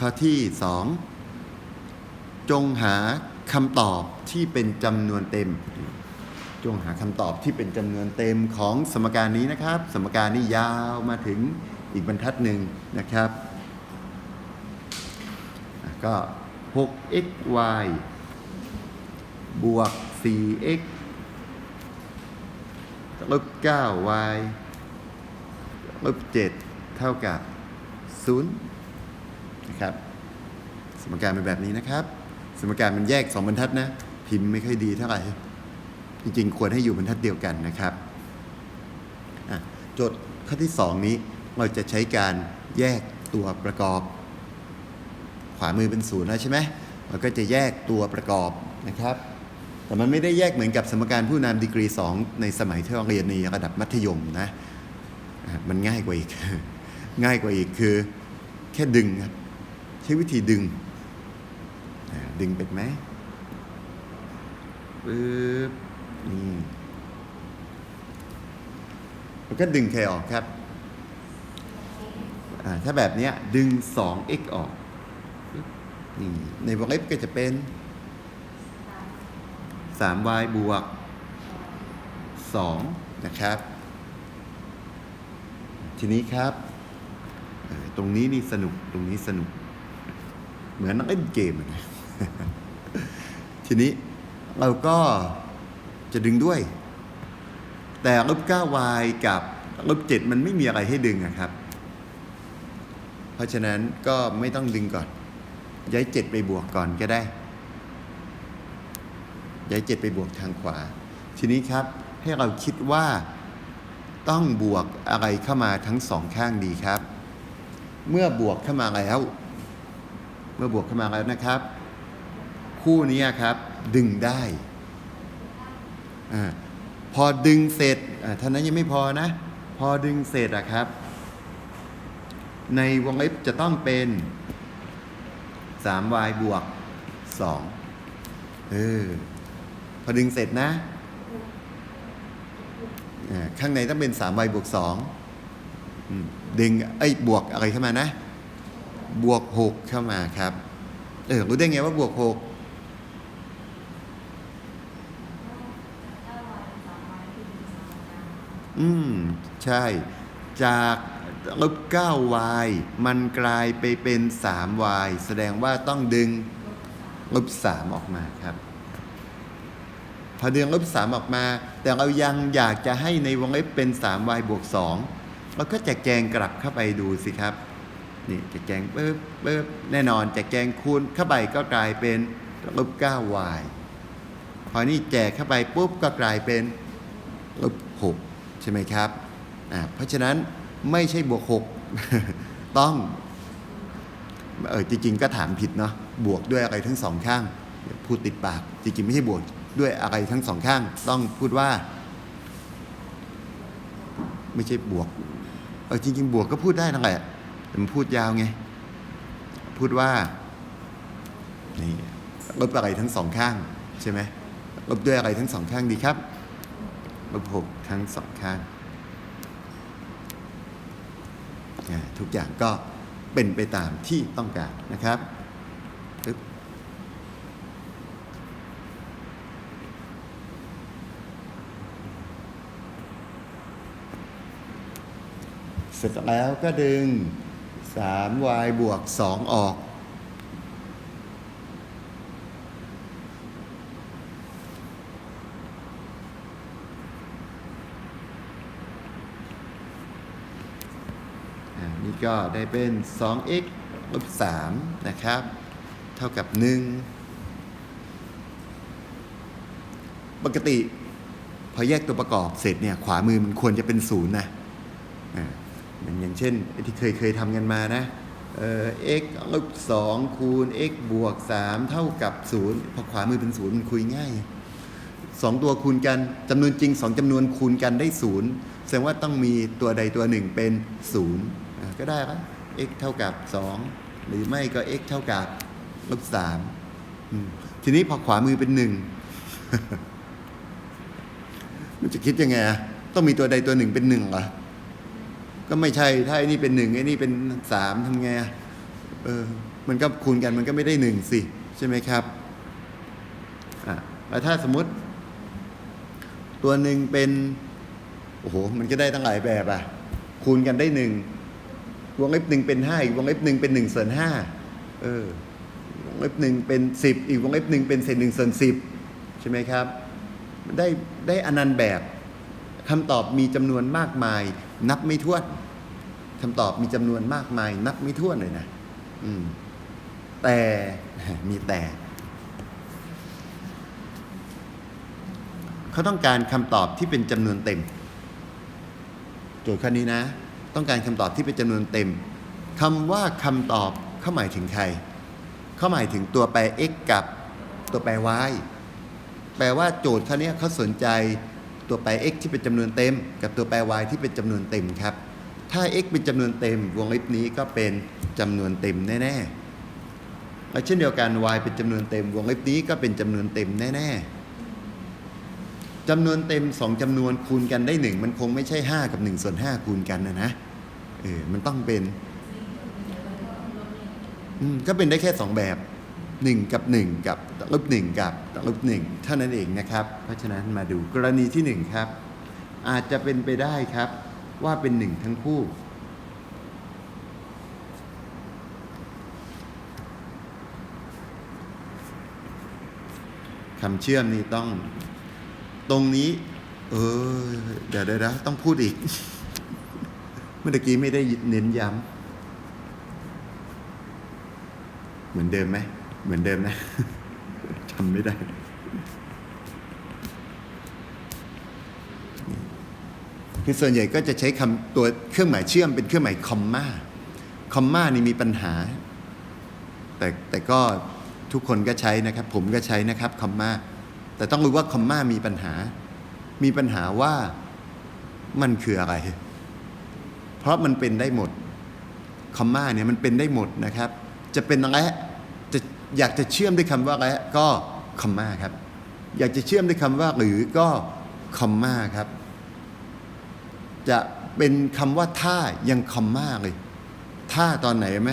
ข้อที่สองจงหาคำตอบที่เป็นจำนวนเต็ม จงหาคำตอบที่เป็นจำนวนเต็มของสมการนี้นะครับ สมการนี้ยาวมาถึงอีกบรรทัดหนึ่งนะครับก็ 6xy บวก 4x ลบ 9y ลบ7เท่ากับ0 นะครับ สมการเป็นแบบนี้นะครับ สมการมันแยก 2 บรรทัดนะ พิมพ์ไม่ค่อยดีเท่าไหร่ จริงๆ ควรให้อยู่บรรทัดเดียวกันนะครับโจทย์ข้อที่ 2 นี้เราจะใช้การแยกตัวประกอบ ขวามือเป็นศูนย์แล้วใช่ไหมเราก็จะแยกตัวประกอบนะครับ แต่มันไม่ได้แยกเหมือนกับสมการผู้นำดีกรี 2 ในสมัยที่เราเรียนในระดับมัธยมนะ มันง่ายกว่าอีก ง่ายกว่าอีกคือแค่ดึงครับ ใช้วิธีดึงอะดึงเป็นไหมปึ๊บนี่แล้วก็ดึงใครออกครับอ่าถ้าแบบเนี้ยดึง 2x ออกปึ๊บนี่ในวงเล็บก็จะเป็น 3y บวก 2 นะครับ ทีนี้ครับเอ่อตรงนี้นี่สนุก ตรงนี้สนุก เหมือนนักเล่นเกมอะนะทีนี้เราก็จะดึงด้วย แต่ลบ 9y กับลบ 7 มันไม่มีอะไรให้ดึงอะครับ เพราะฉะนั้นก็ไม่ต้องดึงก่อน ย้าย 7 ไปบวกก่อนก็ได้ ย้าย 7 ไปบวกทางขวา ทีนี้ครับให้เราคิดว่าต้องบวกอะไรเข้ามาทั้งสองข้างดีครับ เมื่อบวกเข้ามาแล้ว มื่อบวกเข้ามาแล้วนะครับ คู่นี้ครับ ดึงได้อพอดึงเสร็จเท่านั้นยังไม่พอนะ พอดึงเสร็จอะครับ ในวงเล็บจะต้องเป็น 3y บวก 2 เออ พอดึงเสร็จนะข้างในต้องเป็น 3y บวก2อืมดึงไอ้บวกอะไรเข้ามานะ บวก 6 เข้ามาครับ เออรู้ได้ไงว่าบวก 6 อืม ใช่ จากลบ 9y มันกลายไปเป็น 3y แสดงว่าต้องดึงลบ 3 ออกมาครับ พอดึงลบ 3 ออกมา แต่เรายังอยากจะให้ในวงเล็บเป็น 3y บวก 2 เราก็จะแกงกลับเข้าไปดูสิครับ นี่จะแกงปึ๊บปึ๊บแน่นอนจะแกงคูณเข้าไปก็กลายเป็นลบ 9y พอนี่แจกเข้าไปปุ๊บก็กลายเป็นลบ6ใช่ไหมครับอ่าเพราะฉะนั้นไม่ใช่บวก6ต้องเออจริงๆก็ถามผิดเนาะบวกด้วยอะไรทั้งสองข้างพูดติดปาก จริงๆไม่ใช่บวกด้วยอะไรทั้งสองข้าง ต้องพูดว่า ไม่ใช่บวกเออจริง ๆ บวกก็พูดได้นั่นแหละ แต่มันพูดยาวไง พูดว่า นี่ลบอะไรทั้งสองข้าง ใช่ไหมลบด้วยอะไรทั้งสองข้างดีครับลบหกทั้งสองข้าง ทุกอย่างก็เป็นไปตามที่ต้องการนะครับเสร็จแล้วก็ดึง 3y บวก 2 ออกอ่านี่ก็ได้เป็น 2x ลบ 3 นะครับ เท่ากับ 1 ปกติ พอแยกตัวประกอบเสร็จเนี่ย ขวามือมันควรจะเป็นศูนย์นะ อ่าอย่างอย่างเช่นที่เคยเคยทำกันมานะเอ่อ x ลบ2คูณ x บวก 3 เท่ากับ 0 พอขวามือเป็นศูนย์มันคุยง่ายสองตัวคูณกันจำนวนจริงสองจำนวนคูณกันได้ศูนย์แสดงว่าต้องมีตัวใดตัวหนึ่งเป็นศูนย์ก็ได้ครับ x เท่ากับสองหรือไม่ก็ x เท่ากับลบสามทีนี้พอขวามือเป็นหนึ่งมันจะคิดยังไง ต้องมีตัวใดตัวหนึ่งเป็นหนึ่งเหรอ ก็ไม่ใช่ถ้าไอ้นี่เป็นหนึ่งไอ้นี่เป็นสามทำไงอะเออมันก็คูณกันมันก็ไม่ได้หนึ่งสิใช่ไหมครับอะแล้วถ้าสมมติ ตัวหนึ่งเป็นโอ้โหมันก็ได้ตั้งหลายแบบอะ คูณกันได้หนึ่งวงเล็บหนึ่งเป็นห้าอีกวงเล็บหนึ่งเป็นหนึ่งส่วนห้าเออวงเล็บหนึ่งเป็นสิบอีกวงเล็บหนึ่งเป็นเศษหนึ่งส่วนสิบใช่ไหมครับ ได้ได้อนันต์แบบคำตอบมีจำนวนมากมาย นับไม่ถ้วนคำตอบมีจำนวนมากมาย นับไม่ถ้วนเลยนะอืม แต่มีแต่ เขาต้องการคำตอบที่เป็นจำนวนเต็ม โจทย์ข้อนี้นะ ต้องการคำตอบที่เป็นจำนวนเต็มคำว่าคำตอบเข้าหมายถึงใครเข้าหมายถึงตัวแปร x กับตัวแปร y แปลว่าโจทย์ข้อนี้เขาสนใจ ตัวแปร x ที่เป็นจำนวนเต็ม กับตัวแปร y ที่เป็นจำนวนเต็มครับ ถ้า x เป็นจำนวนเต็ม วงเล็บนี้ก็เป็นจำนวนเต็มแน่ๆและเช่นเดียวกัน y เป็นจำนวนเต็ม วงเล็บนี้ก็เป็นจำนวนเต็มแน่ๆจำนวนเต็มสองจำนวนคูณกันได้หนึ่งมันคงไม่ใช่ 5 กับ1ส่วน5คูณกันนะนะเออมันต้องเป็นอืมก็เป็นได้แค่สองแบบ 1 กับ 1 กับลบ1กับลบ1เท่านั้นเองนะครับ เพราะฉะนั้นมาดูกรณีที่ 1 ครับ อาจจะเป็นไปได้ครับว่าเป็น 1 ทั้งคู่ คำเชื่อมนี่ต้องตรงนี้ เออ เดี๋ยวเดี๋ยวเดี๋ยวต้องพูดอีก เมื่อกี้ไม่ได้เน้นย้ำเหมือนเดิมไหม เหมือนเดิมนะจำไม่ได้คือส่วนใหญ่ก็จะใช้คำตัวเครื่องหมายเชื่อมเป็นเครื่องหมายคอมมาคอมมานี่มีปัญหา แต่แต่ก็ทุกคนก็ใช้นะครับ ผมก็ใช้นะครับคอมมาแต่ต้องรู้ว่าคอมมามีปัญหา มีปัญหาว่ามันคืออะไร เพราะมันเป็นได้หมดคอมมาเนี่ยมันเป็นได้หมดนะครับ จะเป็นอะไรจะ อยากจะเชื่อมด้วยคำว่าอะไรก็คอมมาครับ อยากจะเชื่อมด้วยคำว่าหรือก็คอมมาครับ จะเป็นคำว่าท่ายังคอมมาเลยท่าตอนไหนไหม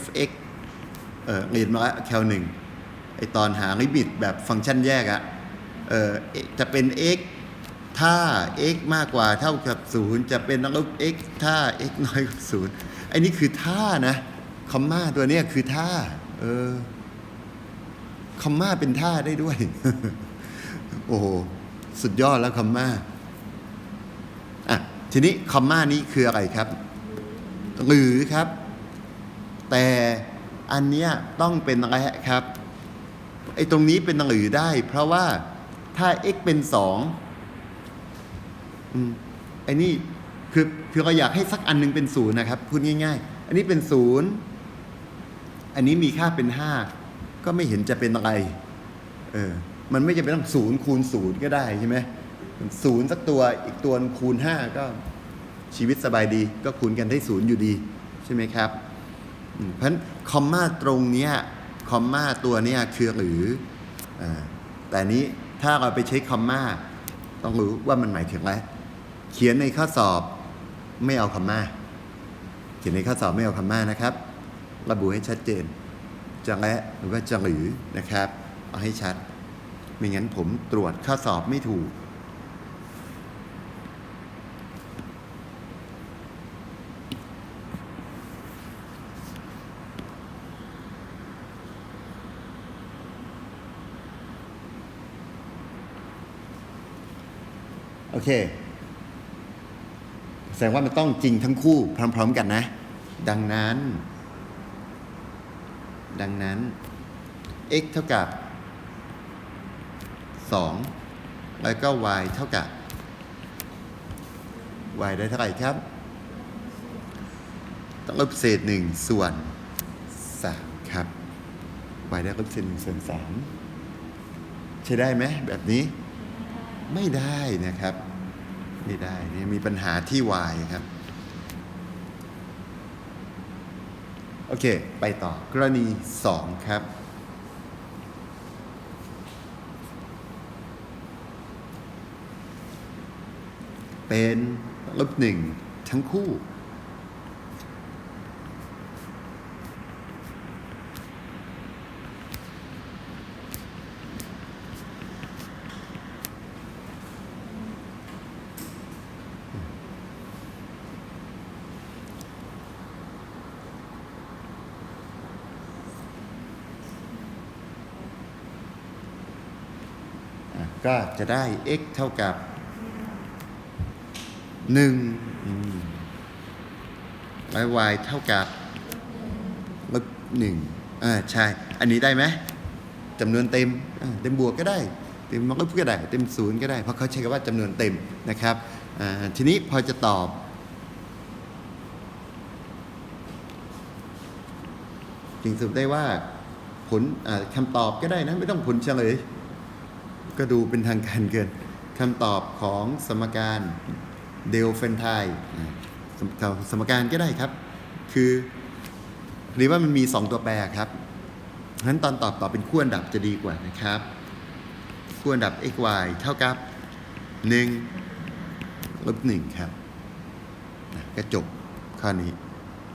fx เออเรียนมาแล้วแคลหนึ่งไอตอนหาลิมิตแบบฟังก์ชันแยกอะเออจะเป็น x ถ้า x มากกว่าเท่ากับ 0 จะเป็นลบ x ถ้า x น้อยกว่า0ไอ้นี่คือท่านะคอมมาตัวเนี้ยคือท่าเออคอมมาเป็นท่าได้ด้วย โอ้โห สุดยอดแล้วคอมมาอะ ทีนี้คอมมานี้คืออะไรครับ หรือครับ แต่อันเนี้ยต้องเป็นอะไรครับ ไอ้ตรงนี้เป็นหรือได้ เพราะว่าถ้า x เป็นส องอืมไอ้นี่คือคือเราอยากให้สักอันหนึงเป็นศูนย์นะครับพูดง่าย ๆ อันนี้เป็นศูนย์อันนี้มีค่าเป็นห้าก็ไม่เห็นจะเป็นอะไร เออ มันไม่จำเป็นต้องศูนย์คูณศูนย์ก็ได้ใช่ไหมศูนย์สักตัวอีกตัวคูณห้าก็ชีวิตสบายดี ก็คูณกันได้ศูนย์อยู่ดี ใช่ไหมครับเพราะฉะนั้นคอมมาตรงเนี้ยคอมมาตัวเนี้ยคือหรืออแต่นี้ถ้าเราไปใช้คอมมาต้องรู้ว่ามันหมายถึงอะไร เขียนในข้อสอบไม่เอาคอมมาเขียนในข้อสอบไม่เอาคอมมานะครับ ระบุให้ชัดเจนจะและหรือว่าจะหรือนะครับ เอาให้ชัด ไม่งั้นผมตรวจข้อสอบไม่ถูกโอเค ดงว่ามันต้องจริงทั้งคู่พร้อม ๆ กันนะ ดังนั้น ดังนั้น x เท่ากับ 2 แล้วก็ y เท่ากับ y ได้เท่าไหร่ครับ ต้องลบเศษหนึ่งส่วน 3 ครับ y ได้ลบเศษหนึ่งส่วน 3 ใช้ได้ไหมแบบนี้ ไม่ได้นะครับ ไม่ได้นี่มีปัญหาที่วายครับ โอเค ไปต่อกรณี 2 ครับ เป็นลบหนึ่งทั้งคู่ ก็จะได้ x เท่ากับ 1 แล้ว y เท่ากับลบหนึ่งอ่าใช่ อันนี้ได้ไหมจำนวนเต็มเต็มบวกก็ได้ เต็มลบก็ได้ เต็มศูนย์ก็ได้ เพราะเขาใช้คำว่าจำนวนเต็มนะครับอ่าทีนี้พอจะตอบ จึงสรุปได้ว่าผลคำตอบก็ได้นะ ไม่ต้องผลเฉลย ก็ดูเป็นทางการเกินคำตอบของสมการเดลเฟนไทสมสมการก็ได้ครับ คือหรือว่ามันมี 2 ตัวแปรครับงั้นตอนตอบตอบเป็นคู่อันดับจะดีกว่านะครับคู่อันดับ x y เท่ากับ1ลบ1ครับ ก็จบข้อนี้